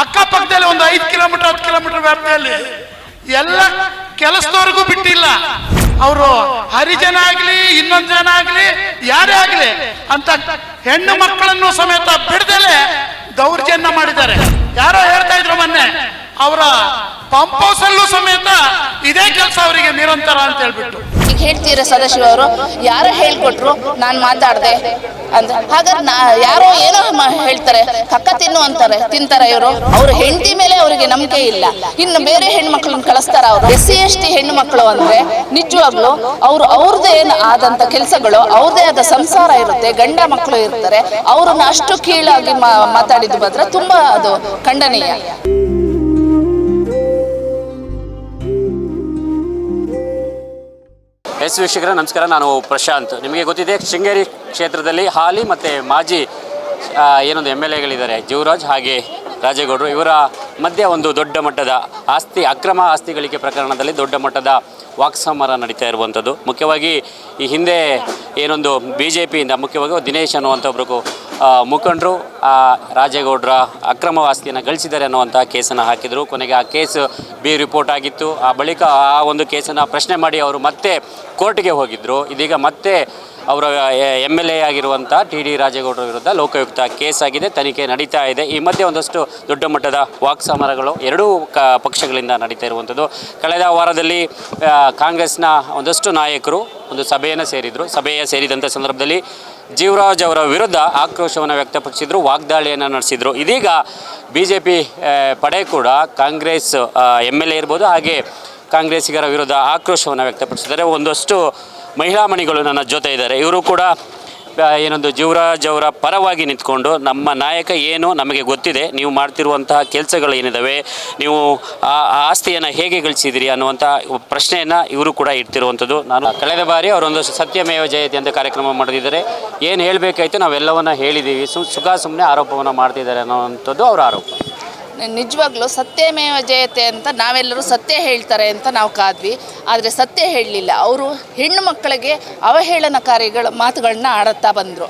ಅಕ್ಕಪಕ್ಕದಲ್ಲಿ ಒಂದು ಐದು ಕಿಲೋಮೀಟರ್, ಹತ್ತು ಕಿಲೋಮೀಟರ್ ವ್ಯಾಪ್ತಿಯಲ್ಲಿ ಎಲ್ಲ ಕೆಲಸದವರೆಗೂ ಬಿಟ್ಟಿಲ್ಲ. ಅವರು ಹರಿಜನ ಆಗ್ಲಿ, ಇನ್ನೊಂದು ಜನ ಆಗ್ಲಿ, ಯಾರೇ ಆಗ್ಲಿ ಅಂತ ಹೆಣ್ಣು ಮಕ್ಕಳನ್ನು ಸಮೇತ ಬಿಡದಲೆ ದೌರ್ಜನ್ಯ ಮಾಡಿದ್ದಾರೆ. ಯಾರೋ ಹೇಳ್ತಾ ಇದ್ರು ಮೊನ್ನೆ, ಅವರ ಪಂಪ್ ಹೌಸ್ ಅಲ್ಲೂ ಸಮೇತ ಇದೇ ಕೆಲಸ ಅವರಿಗೆ ನಿರಂತರ ಅಂತ ಹೇಳ್ಬಿಟ್ಟು. ಹೇಳ್ತೀರ ಸದಾಶಿವ ಅವರು? ಯಾರೋ ಹೇಳ್ಕೊಟ್ರು, ನಾನು ಮಾತಾಡ್ದೆ ಅಂತ ಹಾಗಾದ್ರೆ ನಾ, ಯಾರೋ ಏನೋ ಹೇಳ್ತಾರೆ, ಕಕ್ಕ ತಿನ್ನು ಅಂತಾರೆ, ತಿಂತಾರೆ ಇವರು. ಅವ್ರ ಹೆಂಡತಿ ಮೇಲೆ ಅವರಿಗೆ ನಂಬಿಕೆ ಇಲ್ಲ. ಇನ್ನು ಬೇರೆ ಹೆಣ್ಮಕ್ಳನ್ನ ಕಳಿಸ್ತಾರ ಅವರು. ಎಸ್ ಸಿ ಎಸ್ ಟಿ ಹೆಣ್ಣು ಮಕ್ಕಳು ಅಂದ್ರೆ ನಿಜವಾಗ್ಲು ಅವ್ರು ಅವ್ರದ್ದೇ ಆದಂತ ಕೆಲಸಗಳು, ಅವ್ರದೇ ಆದ ಸಂಸಾರ ಇರುತ್ತೆ, ಗಂಡ ಮಕ್ಕಳು ಇರ್ತಾರೆ. ಅವ್ರನ್ನ ಅಷ್ಟು ಕೀಳಾಗಿ ಮಾ- ಮಾತಾಡಿದ್ದು ಮಾತ್ರ ತುಂಬಾ ಅದು ಖಂಡನೀಯ. ಎಸ್ ವೀಕ್ಷಕರೇ, ನಮಸ್ಕಾರ. ನಾನು ಪ್ರಶಾಂತ್. ನಿಮಗೆ ಗೊತ್ತಿದೆ, ಶೃಂಗೇರಿ ಕ್ಷೇತ್ರದಲ್ಲಿ ಹಾಲಿ ಮತ್ತು ಮಾಜಿ ಏನೊಂದು ಎಂ ಎಲ್ ಎಗಳಿದ್ದಾರೆ, ಜೀವರಾಜ್ ಹಾಗೆ ರಾಜೇಗೌಡರು. ಇವರ ಮಧ್ಯೆ ಒಂದು ದೊಡ್ಡ ಮಟ್ಟದ ಆಸ್ತಿ, ಅಕ್ರಮ ಆಸ್ತಿ ಗಳಿಕೆ ಪ್ರಕರಣದಲ್ಲಿ ದೊಡ್ಡ ಮಟ್ಟದ ವಾಕ್ಸಮರ ನಡೀತಾ ಇರುವಂಥದ್ದು. ಮುಖ್ಯವಾಗಿ ಈ ಹಿಂದೆ ಏನೊಂದು ಬಿ ಜೆ ಪಿಯಿಂದ ಮುಖ್ಯವಾಗಿ ದಿನೇಶ್ ಅನ್ನುವಂಥ ಒಬ್ಬರು ಮುಖಂಡರು, ಆ, ರಾಜೇಗೌಡರ ಅಕ್ರಮ ಆಸ್ತಿಯನ್ನು ಗಳಿಸಿದ್ದಾರೆ ಅನ್ನುವಂಥ ಕೇಸನ್ನು ಹಾಕಿದರು. ಕೊನೆಗೆ ಆ ಕೇಸ್ ಬಿ ರಿಪೋರ್ಟ್ ಆಗಿತ್ತು. ಆ ಬಳಿಕ ಆ ಒಂದು ಕೇಸನ್ನು ಪ್ರಶ್ನೆ ಮಾಡಿ ಅವರು ಮತ್ತೆ ಕೋರ್ಟ್ಗೆ ಹೋಗಿದ್ದರು ಇದೀಗ ಮತ್ತೆ ಅವರ ಎಂ ಎಲ್ ಎ ಆಗಿರುವಂಥ ಟಿ ಡಿ ರಾಜೇಗೌಡರ ವಿರುದ್ಧ ಲೋಕಾಯುಕ್ತ ಕೇಸ್ ಆಗಿದೆ. ತನಿಖೆ ನಡೀತಾ ಇದೆ. ಈ ಮಧ್ಯೆ ಒಂದಷ್ಟು ದೊಡ್ಡ ಮಟ್ಟದ ವಾಕ್ಸಮರಗಳು ಎರಡೂ ಕ, ಪಕ್ಷಗಳಿಂದ ನಡೀತಾ ಇರುವಂಥದ್ದು ಕಳೆದ ವಾರದಲ್ಲಿ ಕಾಂಗ್ರೆಸ್ನ ಒಂದಷ್ಟು ನಾಯಕರು ಒಂದು ಸಭೆಯನ್ನು ಸೇರಿದರು. ಸಭೆಯ ಸೇರಿದಂಥ ಸಂದರ್ಭದಲ್ಲಿ ಜೀವರಾಜ್ ಅವರ ವಿರುದ್ಧ ಆಕ್ರೋಶವನ್ನು ವ್ಯಕ್ತಪಡಿಸಿದ್ರು, ವಾಗ್ದಾಳಿಯನ್ನು ನಡೆಸಿದರು. ಇದೀಗ ಬಿ ಜೆ ಪಿ ಪಡೆ ಕೂಡ ಕಾಂಗ್ರೆಸ್ ಎಂ ಎಲ್ ಎ ಇರ್ಬೋದು, ಹಾಗೆ ಕಾಂಗ್ರೆಸ್ಸಿಗರ ವಿರುದ್ಧ ಆಕ್ರೋಶವನ್ನು ವ್ಯಕ್ತಪಡಿಸಿದ್ದಾರೆ. ಒಂದಷ್ಟು ಮಹಿಳಾ ಮಣಿಗಳು ನನ್ನ ಜೊತೆ ಇದ್ದಾರೆ. ಇವರು ಕೂಡ ಏನೊಂದು ಜೀವರಾಜ್ ಅವರ ಪರವಾಗಿ ನಿಂತ್ಕೊಂಡು ನಮ್ಮ ನಾಯಕ ಏನು ನಮಗೆ ಗೊತ್ತಿದೆ, ನೀವು ಮಾಡ್ತಿರುವಂತಹ ಕೆಲಸಗಳು ಏನಿದ್ದಾವೆ ನೀವು ಆ ಆಸ್ತಿಯನ್ನು ಹೇಗೆ ಗಳಿಸಿದಿರಿ ಅನ್ನುವಂಥ ಪ್ರಶ್ನೆಯನ್ನು ಇವರು ಕೂಡ ಇಡ್ತಿರುವಂಥದ್ದು. ನಾನು ಕಳೆದ ಬಾರಿ ಅವರೊಂದು ಸತ್ಯಮೇವ ಜಯತಿ ಅಂತ ಕಾರ್ಯಕ್ರಮ ಮಾಡಿದ್ದಾರೆ. ಏನು ಹೇಳಬೇಕಾಯ್ತು, ನಾವೆಲ್ಲವನ್ನ ಹೇಳಿದ್ದೀವಿ ಸು ಸುಖ ಸುಮ್ಮನೆ ಆರೋಪವನ್ನು ಮಾಡ್ತಿದ್ದಾರೆ ಅನ್ನೋವಂಥದ್ದು ಅವರ ಆರೋಪ. ನಿಜವಾಗ್ಲೂ ಸತ್ಯಮೇವ ಜಯತೆ ಅಂತ ನಾವೆಲ್ಲರೂ ಸತ್ಯ ಹೇಳ್ತಾರೆ ಅಂತ ನಾವು ಕಾದ್ವಿ. ಆದರೆ ಸತ್ಯ ಹೇಳಲಿಲ್ಲ. ಅವರು ಹೆಣ್ಣು ಮಕ್ಕಳಿಗೆ ಅವಹೇಳನಕಾರಿಗಳ ಮಾತುಗಳನ್ನ ಆಡುತ್ತಾ ಬಂದರು.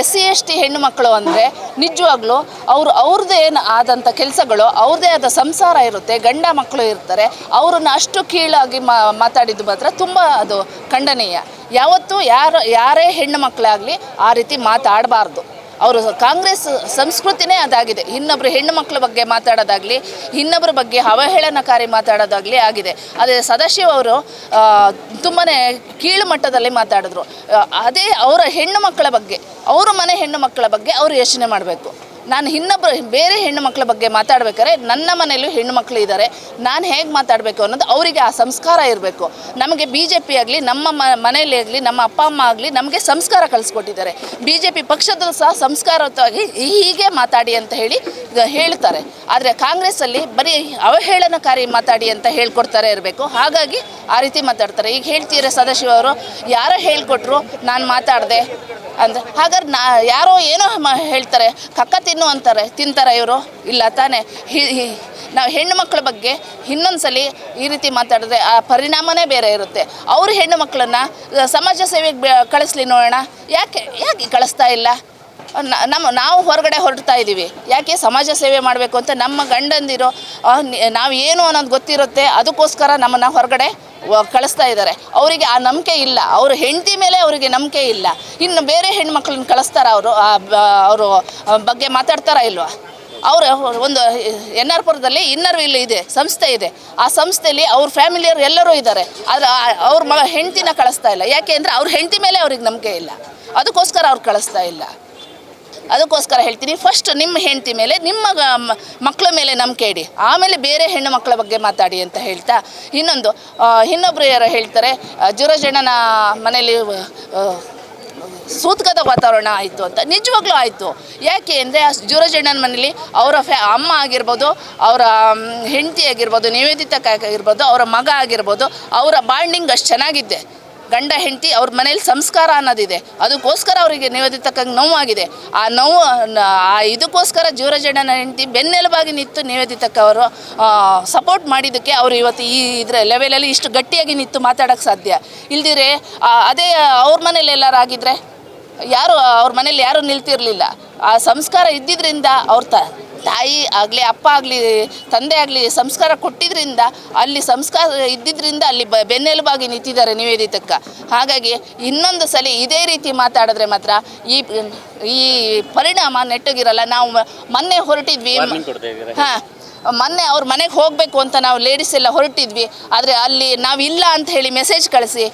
ಎಸ್ ಸಿ ಎಸ್ ಟಿ ಹೆಣ್ಣು ಮಕ್ಕಳು ಅಂದರೆ ನಿಜವಾಗ್ಲೂ ಅವರು ಅವ್ರದ್ದೇ ಏನು ಆದಂಥ ಕೆಲಸಗಳು ಅವ್ರದ್ದೇ ಆದ ಸಂಸಾರ ಇರುತ್ತೆ, ಗಂಡ ಮಕ್ಕಳು ಇರ್ತಾರೆ. ಅವರನ್ನು ಅಷ್ಟು ಕೀಳಾಗಿ ಮಾತಾಡಿದ್ದು ಮಾತ್ರ ತುಂಬ ಅದು ಖಂಡನೀಯ. ಯಾವತ್ತೂ ಯಾರು, ಯಾರೇ ಹೆಣ್ಣು ಮಕ್ಕಳಾಗಲಿ ಆ ರೀತಿ ಮಾತಾಡಬಾರ್ದು. ಅವರು ಕಾಂಗ್ರೆಸ್ ಸಂಸ್ಕೃತಿನೇ ಅದಾಗಿದೆ. ಇನ್ನೊಬ್ಬರು ಹೆಣ್ಣು ಮಕ್ಕಳ ಬಗ್ಗೆ ಮಾತಾಡೋದಾಗಲಿ ಇನ್ನೊಬ್ಬರ ಬಗ್ಗೆ ಅವಹೇಳನಕಾರಿ ಮಾತಾಡೋದಾಗಲಿ ಆಗಿದೆ. ಅದೇ ಸದಾಶಿವ ಅವರು ತುಂಬಾ ಕೀಳು ಮಟ್ಟದಲ್ಲಿ ಮಾತಾಡಿದ್ರು. ಅದೇ ಅವರ ಹೆಣ್ಣು ಮಕ್ಕಳ ಬಗ್ಗೆ, ಅವರ ಮನೆ ಹೆಣ್ಣು ಮಕ್ಕಳ ಬಗ್ಗೆ ಅವರು ಯೋಚನೆ ಮಾಡಬೇಕು. ನಾನು ಇನ್ನೊಬ್ಬರು ಬೇರೆ ಹೆಣ್ಣು ಮಕ್ಕಳ ಬಗ್ಗೆ ಮಾತಾಡ್ಬೇಕಾದ್ರೆ ನನ್ನ ಮನೆಯಲ್ಲೂ ಹೆಣ್ಣು ಮಕ್ಕಳು ಇದ್ದಾರೆ. ನಾನು ಹೇಗೆ ಮಾತಾಡಬೇಕು ಅನ್ನೋದು ಅವರಿಗೆ ಆ ಸಂಸ್ಕಾರ ಇರಬೇಕು. ನಮಗೆ ಬಿ ಜೆ ಪಿ ಆಗಲಿ, ನಮ್ಮ ಮ, ಮನೆಯಲ್ಲಿ ಆಗಲಿ, ನಮ್ಮ ಅಪ್ಪ, ಅಮ್ಮ ಆಗಲಿ ನಮಗೆ ಸಂಸ್ಕಾರ ಕಲಿಸ್ಕೊಟ್ಟಿದ್ದಾರೆ. ಬಿ ಜೆ ಪಿ ಪಕ್ಷದಲ್ಲೂ ಸಹ ಸಂಸ್ಕಾರಯುತವಾಗಿ ಹೀಗೆ ಮಾತಾಡಿ ಅಂತ ಹೇಳಿ ಹೇಳ್ತಾರೆ. ಆದರೆ ಕಾಂಗ್ರೆಸ್ಸಲ್ಲಿ ಬರೀ ಅವಹೇಳನಕಾರಿ ಮಾತಾಡಿ ಅಂತ ಹೇಳ್ಕೊಡ್ತಾರೆ ಇರಬೇಕು. ಹಾಗಾಗಿ ಆ ರೀತಿ ಮಾತಾಡ್ತಾರೆ. ಈಗ ಹೇಳ್ತೀರ ಸದಾಶಿವ ಅವರು? ಯಾರೋ ಹೇಳ್ಕೊಟ್ರು, ನಾನು ಮಾತಾಡಿದೆ. ಅಂತ ಹಾಗಾದ್ರೆ ನಾ, ಯಾರೋ ಏನೋ ಹೇಳ್ತಾರೆ, ಕಕ್ಕ ತಿನ್ನು ಅಂತಾರೆ, ತಿಂತಾರೆ ಇವರು. ಇಲ್ಲ, ತಾನೇ. ನಾವು ಹೆಣ್ಣು ಮಕ್ಕಳ ಬಗ್ಗೆ ಇನ್ನೊಂದ್ಸಲ ಈ ರೀತಿ ಮಾತಾಡಿದ್ರೆ ಆ ಪರಿಣಾಮನೇ ಬೇರೆ ಇರುತ್ತೆ. ಅವರು ಹೆಣ್ಣು ಮಕ್ಕಳನ್ನು ಸಮಾಜ ಸೇವೆಗೆ ಕಳಿಸ್ಲಿ ನೋಡೋಣ. ಯಾಕೆ ಯಾಕೆ ಕಳಿಸ್ತಾ ಇಲ್ಲ? ನಮ್ಮ ನಾವು ಹೊರಗಡೆ ಹೊರಡ್ತಾ ಇದ್ದೀವಿ. ಯಾಕೆ ಸಮಾಜ ಸೇವೆ ಮಾಡಬೇಕು ಅಂತ ನಮ್ಮ ಗಂಡಂದಿರೋ ನಾವು ಏನು ಅನ್ನೋದು ಗೊತ್ತಿರುತ್ತೆ, ಅದಕ್ಕೋಸ್ಕರ ನಮ್ಮನ್ನು ಹೊರಗಡೆ ಕಳಿಸ್ತಾ ಇದ್ದಾರೆ. ಅವರಿಗೆ ಆ ನಂಬಿಕೆ ಇಲ್ಲ. ಅವ್ರ ಹೆಂಡತಿ ಮೇಲೆ ಅವರಿಗೆ ನಂಬಿಕೆ ಇಲ್ಲ. ಇನ್ನು ಬೇರೆ ಹೆಣ್ಮಕ್ಳನ್ನ ಕಳಿಸ್ತಾರ ಅವರು ಅವರು ಬಗ್ಗೆ ಮಾತಾಡ್ತಾರಾ ಇಲ್ವಾ? ಅವರು ಒಂದು ಎನ್ ಆರ್ ಪುರದಲ್ಲಿ ಇನ್ನರ್ ವಿಲ್ ಇದೆ, ಸಂಸ್ಥೆ ಇದೆ. ಆ ಸಂಸ್ಥೆಯಲ್ಲಿ ಅವ್ರ ಫ್ಯಾಮಿಲಿಯವರು ಎಲ್ಲರೂ ಇದ್ದಾರೆ. ಆದರೆ ಅವ್ರ ಮ ಹೆಂಡತಿನ ಕಳಿಸ್ತಾ ಇಲ್ಲ. ಯಾಕೆ ಅಂದರೆ ಅವ್ರ ಹೆಂಡತಿ ಮೇಲೆ ಅವ್ರಿಗೆ ನಂಬಿಕೆ ಇಲ್ಲ. ಅದಕ್ಕೋಸ್ಕರ ಅವ್ರು ಕಳಿಸ್ತಾ ಇಲ್ಲ. ಅದಕ್ಕೋಸ್ಕರ ಹೇಳ್ತೀನಿ. ಫಸ್ಟ್ ನಿಮ್ಮ ಹೆಂಡತಿ ಮೇಲೆ, ನಿಮ್ಮ ಮಕ್ಕಳ ಮೇಲೆ ನಂಬಿಕೆ ಇಡಿ. ಆಮೇಲೆ ಬೇರೆ ಹೆಣ್ಣು ಮಕ್ಕಳ ಬಗ್ಗೆ ಮಾತಾಡಿ ಅಂತ ಹೇಳ್ತಾ, ಇನ್ನೊಂದು ಇನ್ನೊಬ್ರು ಯಾರು ಹೇಳ್ತಾರೆ ಜುರಜಣ್ಣನ ಮನೆಯಲ್ಲಿ ಸೂತ್ಕದ ವಾತಾವರಣ ಆಯಿತು ಅಂತ. ನಿಜವಾಗ್ಲೂ ಆಯಿತು. ಯಾಕೆ ಅಂದರೆ, ಆ ಜುರಜಣ್ಣನ ಮನೇಲಿ ಅವರ ಫ್ಯಾ, ಅಮ್ಮ ಆಗಿರ್ಬೋದು, ಅವರ ಹೆಂಡತಿ ಆಗಿರ್ಬೋದು, ನಿವೇದಿತ ಆಗಿರ್ಬೋದು, ಅವರ ಮಗ ಆಗಿರ್ಬೋದು, ಅವರ ಬಾಂಡಿಂಗ್ ಅಷ್ಟು ಚೆನ್ನಾಗಿದ್ದೆ ಗಂಡ ಹೆಂಡತಿ ಅವ್ರ ಮನೇಲಿ ಸಂಸ್ಕಾರ ಅನ್ನೋದಿದೆ. ಅದಕ್ಕೋಸ್ಕರ ಅವರಿಗೆ ನಿವೇದಿತಕ್ಕಂಗೆ ನೋವಾಗಿದೆ. ಆ ನೋವು, ಆ ಇದಕ್ಕೋಸ್ಕರ ಜೀವರಜಣ್ಣನ ಹೆಂಡತಿ ಬೆನ್ನೆಲುಬಾಗಿ ನಿಂತು ನಿವೇದಿತಕ್ಕವರು ಸಪೋರ್ಟ್ ಮಾಡಿದ್ದಕ್ಕೆ ಅವರು ಇವತ್ತು ಈ ಇದರ ಲೆವೆಲಲ್ಲಿ ಇಷ್ಟು ಗಟ್ಟಿಯಾಗಿ ನಿಂತು ಮಾತಾಡೋಕ್ಕೆ ಸಾಧ್ಯ. ಇಲ್ದಿರೆ ಅದೇ ಅವ್ರ ಮನೇಲಿ ಎಲ್ಲರೂ ಆಗಿದ್ರೆ, ಯಾರು, ಅವ್ರ ಮನೇಲಿ ಯಾರೂ ನಿಲ್ತಿರಲಿಲ್ಲ. ಆ ಸಂಸ್ಕಾರ ಇದ್ದಿದ್ದರಿಂದ ಅವ್ರ ತ ತಾಯಿ ಆಗಲಿ ಅಪ್ಪ ಆಗಲಿ ತಂದೆ ಆಗಲಿ ಸಂಸ್ಕಾರ ಕೊಟ್ಟಿದ್ದರಿಂದ ಅಲ್ಲಿ ಸಂಸ್ಕಾರ ಇದ್ದಿದ್ರಿಂದ ಅಲ್ಲಿ ಬ ಬೆನ್ನೆಲುಬಾಗಿ ನಿಂತಿದ್ದಾರೆ ನಿವೇದಿತಕ್ಕ. ಹಾಗಾಗಿ ಇನ್ನೊಂದು ಸಲ ಇದೇ ರೀತಿ ಮಾತಾಡಿದ್ರೆ ಮಾತ್ರ ಈ ಈ ಪರಿಣಾಮ ನೆಟ್ಟಗಿರಲ್ಲ. ನಾವು ಮೊನ್ನೆ ಹೊರಟಿದ್ವಿ? ಹಾಂ ಮೊನ್ನೆ ಅವ್ರ ಮನೆಗೆ ಹೋಗಬೇಕು ಅಂತ ನಾವು ಲೇಡೀಸ್ ಎಲ್ಲ ಹೊರಟಿದ್ವಿ. ಆದರೆ ಅಲ್ಲಿ ನಾವಿಲ್ಲ ಅಂತ ಹೇಳಿ ಮೆಸೇಜ್ ಕಳಿಸಿ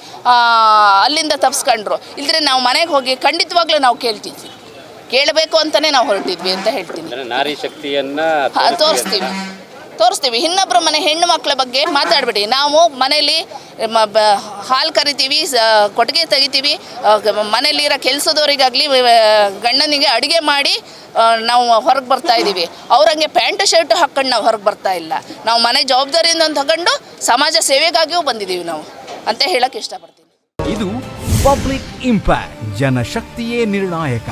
ಅಲ್ಲಿಂದ ತಪ್ಸ್ಕೊಂಡ್ರು. ಇಲ್ಲದ್ರೆ ನಾವು ಮನೆಗೆ ಹೋಗಿ ಖಂಡಿತವಾಗ್ಲೂ ನಾವು ಕೇಳ್ತಿದ್ವಿ. ಕೇಳಬೇಕು ಅಂತಲೇ ನಾವು ಹೊರಟಿದ್ವಿ ಅಂತ ಹೇಳ್ತೀನಿ. ಅಂದ್ರೆ ನಾರಿ ಶಕ್ತಿಯನ್ನ ಹಾ, ತೋರಿಸ್ತೀವಿ. ತೋರಿಸ್ತೀವಿ. ಇನ್ನೊಬ್ಬರ ಮನೆ ಹೆಣ್ಣು ಮಕ್ಕಳ ಬಗ್ಗೆ ಮಾತಾಡಬೇಡಿ. ನಾವು ಮನೇಲಿ ಮ ಬ ಹಾಲು ಕರಿತೀವಿ ಸ ಕೊಟ್ಟಿಗೆ ತೆಗಿತೀವಿ ಮನೇಲಿರೋ ಕೆಲಸದವರಿಗಾಗಲಿ ಗಂಡನಿಗೆ ಅಡುಗೆ ಮಾಡಿ ಆ, ನಾವು ಹೊರಗೆ ಬರ್ತಾ ಇದ್ದೀವಿ. ಅವ್ರಂಗೆ ಪ್ಯಾಂಟ್ ಶರ್ಟ್ ಹಾಕ್ಕೊಂಡು ನಾವು ಹೊರಗೆ ಬರ್ತಾ ಇಲ್ಲ. ನಾವು ಮನೆ ಜವಾಬ್ದಾರಿಯಿಂದ ತಗೊಂಡು ಸಮಾಜ ಸೇವೆಗಾಗಿಯೂ ಬಂದಿದ್ದೀವಿ ನಾವು ಅಂತ ಹೇಳಕ್ಕೆ ಇಷ್ಟಪಡ್ತೀನಿ. ಇದು ಪಬ್ಲಿಕ್ ಇಂಪ್ಯಾಕ್ಟ್ ಜನಶಕ್ತಿಯೇ ನಿರ್ಣಾಯಕ.